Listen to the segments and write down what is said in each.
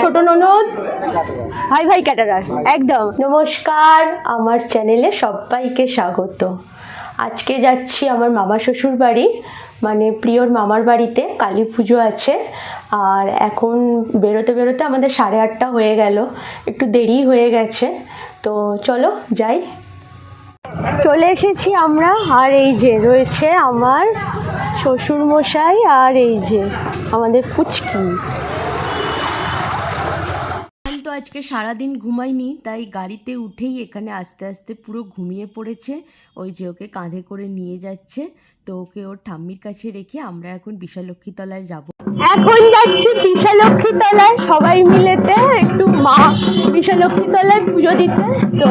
ছোট ননদ। ভাই ভাই ক্যাটারার একদম। নমস্কার আমার চ্যানেলে সবাইকে স্বাগত। আজকে যাচ্ছি আমার মামা শ্বশুর বাড়ি মানে প্রিয়র মামার বাড়িতে কালী পুজো আছে। আর এখন বেরোতে বেরোতে আমাদের সাড়ে আটটা হয়ে গেল একটু দেরি হয়ে গেছে। তো চলো যাই। চলে এসেছি আমরা আর এই যে রয়েছে আমার শ্বশুর মশাই আর এই যে আমাদের পুচকি। তো আজকে সারাদিন ঘুমাইনি, তাই গাড়িতে উঠেই এখানে আস্তে আস্তে পুরো ঘুমিয়ে পড়েছে। ওই যে ওকে কাঁধে করে নিয়ে যাচ্ছে। তো ওকে ওর ঠাম্মির কাছে রেখে আমরা এখন বিশালক্ষী তলায় যাব। এখন যাচ্ছি বিশালক্ষী তলায় সবাই মিলেতে একটু মা বিশালক্ষী তলায় পুজো দিতে। তো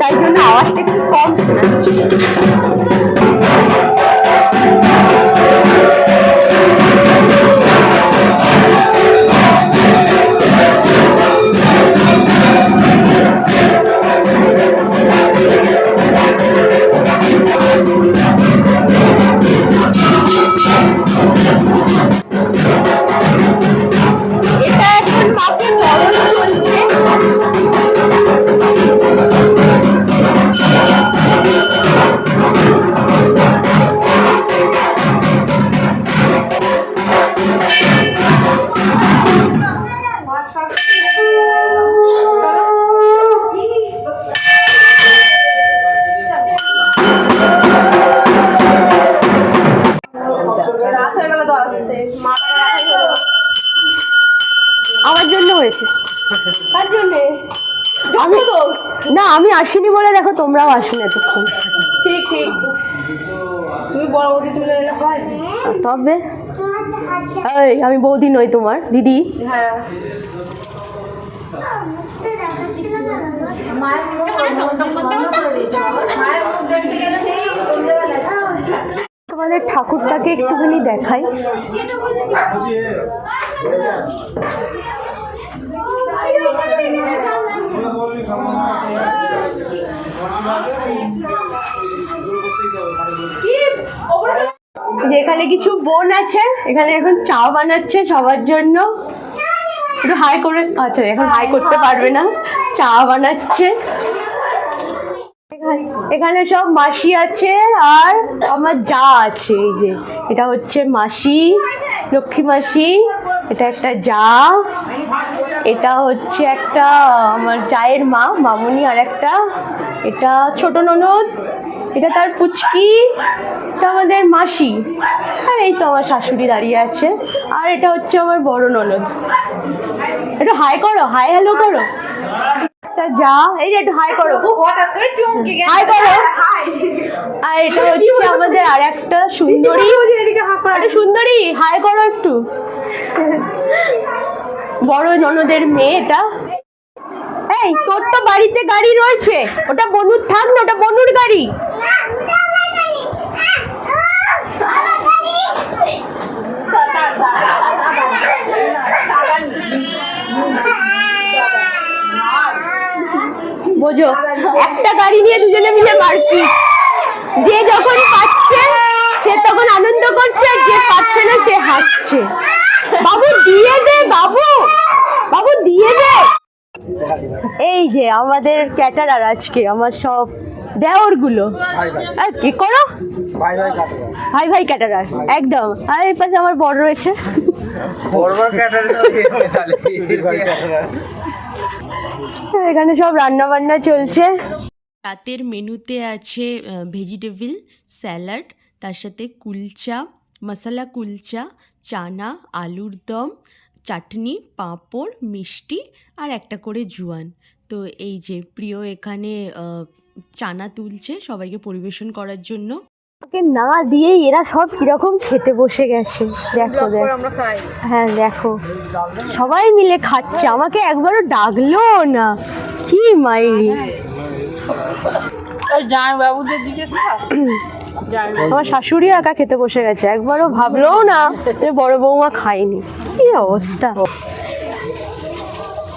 তাই জন্য আওয়াজটা একটু কম শোনাচ্ছে না আমি আসিনি বলে দেখো তোমরাও আসুন এতক্ষণ। ঠিক ঠিক। তুমি বড় বৌদি চলে এলে হয়? তবে? এই আমি বৌদি নই তোমার দিদি। হ্যাঁ। তোমাদের ঠাকুরটাকে একটুখানি দেখাই। যে এখানে কিছু বোন আছে, এখানে এখন চা বানাচ্ছে সবার জন্য। একটু হাই করে আচ্ছা এখন হাই করতে পারবে না। চা বানাচ্ছে। এখানে- সব মাসি আছে আর আমার যা আছে, এই যে। এটা হচ্ছে মাসি, লক্ষ্মী মাসি, এটা একটা যা, এটা হচ্ছে একটা আমার জায়ের মা, মামুনি আর একটা, এটা ছোট ননদ, এটা তার পুচকি, এটা আমাদের মাসি, আর এই তো আমার শাশুড়ি দাঁড়িয়ে আছে, আর এটা হচ্ছে আমার বড় ননদ। একটু হাই করো, হাই হ্যালো করো। একটা যা এই যে একটু হাই করো। হাই করো। আর এটা হচ্ছে আমাদের আর একটা সুন্দরী সুন্দরী হাই করো একটু। বড় ননদের মেয়ে এটা। এই তোর তো বাড়িতে গাড়ি রয়েছে। ওটা বনুর থাক না ওটা বনুর গাড়ি। বোঝো একটা গাড়ি নিয়ে দুজনে মিলে মারপিট যে যখন পাচ্ছে সে তখন আনন্দ করছে যে পাচ্ছে না সে হাসছে। বাবু দিয়ে দে বাবু! বাবু দিয়ে দে! এই যে আমাদের ক্যাটারার আজকে আমার সব দেওরগুলো। আর কি করো? ভাই ভাই কাটবে ভাই ভাই ক্যাটারার। একদম। আর এই পাশে আমার বড় রয়েছে বড়বার ক্যাটারে তাহলে ভাই ক্যাটারে এখানে সব রান্না বান্না চলছে। রাতের মেনুতে আছে ভেজিটেবিল স্যালাড তার সাথে কুলচা মশলা কুলচা, চানা, আলুর দম, চাটনি, পাঁপড়, মিষ্টি আর একটা করে জুয়ান। তো এই যে প্রিয় এখানে চানা তুলছে সবাইকে পরিবেশন করার জন্য। ওকে না দিয়ে এরা সব কীরকম খেতে বসে গেছে। দেখো দেখ। হ্যাঁ দেখো। সবাই মিলে খাচ্ছে আমাকে একবারও ডাকলো না। কি মাইরি। আমার শাশুড়ি একা খেতে বসে গেছে একবারও ভাবলো না যে বড় বৌমা খায়নি। কি অবস্থা।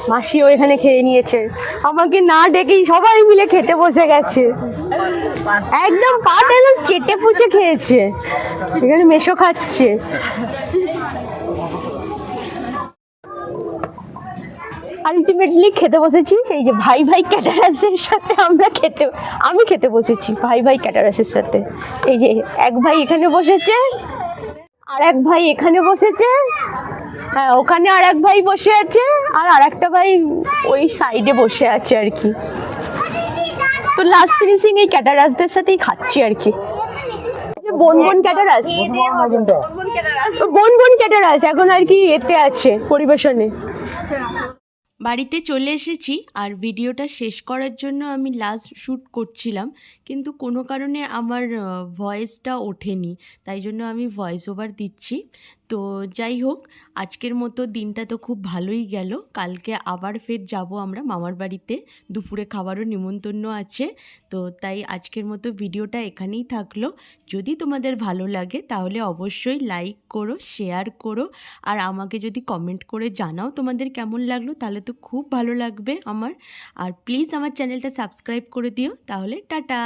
মাসিও এখানে খেয়ে নিয়েছে। আমাকে না ডেকেই সবাই মিলে খেতে বসে গেছে। একদম পাট একদম চেটে পুচে খেয়েছে। এখানে মেশো খাচ্ছে। আলটিমেটলি খেতে বসেছি, এই যে ভাই ভাই ক্যাটারাসের সাথে আমরা খেতে আমি খেতে বসেছি, ভাই ভাই ক্যাটারাসের সাথে। এই যে এক ভাই এখানে বসেছে, আর এক ভাই এখানে বসেছে। হ্যাঁ ওখানে আর এক ভাই বসে আছে, আর আর একটা ভাই ওই সাইডে বসে আছে আর কি। তো লাস্ট ফিনিশিং এই ক্যাটারাসদের সাথেই খাচ্ছি আর কি। বোন বোন ক্যাটারাস বোন বোন ক্যাটারাস এখন আর কি এতে আছে পরিবেশনে। বাড়িতে চলে এসেছি আর ভিডিওটা শেষ করার জন্য আমি লাস্ট শ্যুট করছিলাম কিন্তু কোনো কারণে আমার ভয়েসটা ওঠেনি তাই জন্য আমি ভয়েস ওভার দিচ্ছি। তো যাই হোক, আজকের মতো দিনটা তো খুব ভালোই গেল। কালকে আবার ফের যাব আমরা মামার বাড়িতে। দুপুরে খাবারও নিমন্ত্রণ আছে। তো তাই আজকের মতো ভিডিওটা এখানেই থাকল। যদি তোমাদের ভালো লাগে তাহলে অবশ্যই লাইক করো, শেয়ার করো। আর আমাকে যদি কমেন্ট করে জানাও তোমাদের কেমন লাগল তাহলে তো খুব ভালো লাগবে আমার। আর প্লিজ আমার চ্যানেলটা সাবস্ক্রাইব করে দিও। তাহলে টাটা!